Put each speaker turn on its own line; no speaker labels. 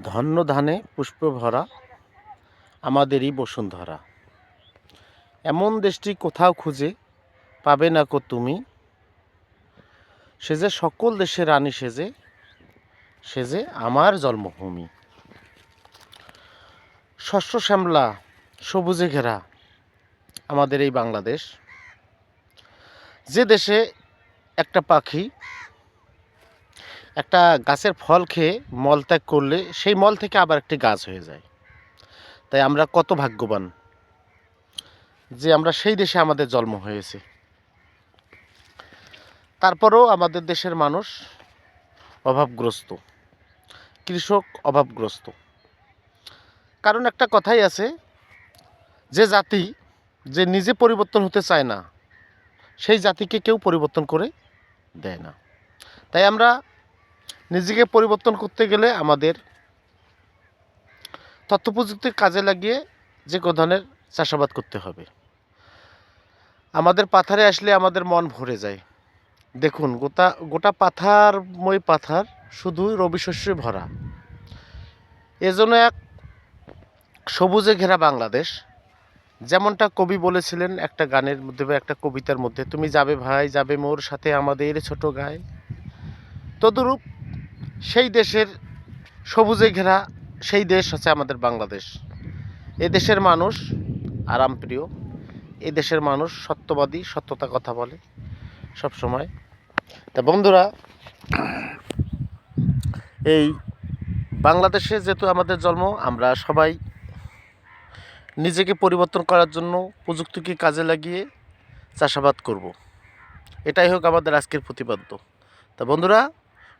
ধন্য ধানে পুষ্প ভরা আমাদেরই বসুন্ধরা। এমন দেশটি কোথাও খুঁজে পাবে না কো তুমি। সে যে সকল দেশের রানী সেজে সেজে আমার জন্মভূমি। শস্য শ্যামলা, সবুজে ঘেরা আমাদের এই বাংলাদেশ। যে দেশে একটা পাখি একটা গাছের ফল খেয়ে মলত্যাগ করলে সেই মল থেকে আবার একটি গাছ হয়ে যায়। তাই আমরা কত ভাগ্যবান যে আমরা সেই দেশে আমাদের জন্ম হয়েছে। তারপরেও আমাদের দেশের মানুষ অভাবগ্রস্ত, কৃষক অভাবগ্রস্ত। কারণ একটা কথাই আছে, যে জাতি যে নিজে পরিবর্তন হতে চায় না, সেই জাতিকে কেউ পরিবর্তন করে দেয় না। তাই আমরা নিজেকে পরিবর্তন করতে গেলে আমাদের তথ্য প্রযুক্তি কাজে লাগিয়ে যে ধরনের চাষাবাদ করতে হবে। আমাদের পাথারে আসলে আমাদের মন ভরে যায়। দেখুন, গোটা গোটা পাথারময় পাথার শুধু রবি শস্যে ভরা। এজন্য এক সবুজে ঘেরা বাংলাদেশ, যেমনটা কবি বলেছিলেন একটা গানের মধ্যে বা একটা কবিতার মধ্যে, তুমি যাবে ভাই, যাবে মোর সাথে আমাদের ছোট গায়ে। তদুরূপ সেই দেশের সবুজে ঘেরা সেই দেশ হচ্ছে আমাদের বাংলাদেশ। এ দেশের মানুষ আরামপ্রিয় এ দেশের মানুষ সত্যবাদী, সত্যতা কথা বলে সব সময় তা বন্ধুরা, এই বাংলাদেশে যেহেতু আমাদের জন্ম, আমরা সবাই নিজেকে পরিবর্তন করার জন্য প্রযুক্তিকে কাজে লাগিয়ে চাষাবাদ করব। এটাই হোক আমাদের আজকের প্রতিপাদ্য। তা বন্ধুরা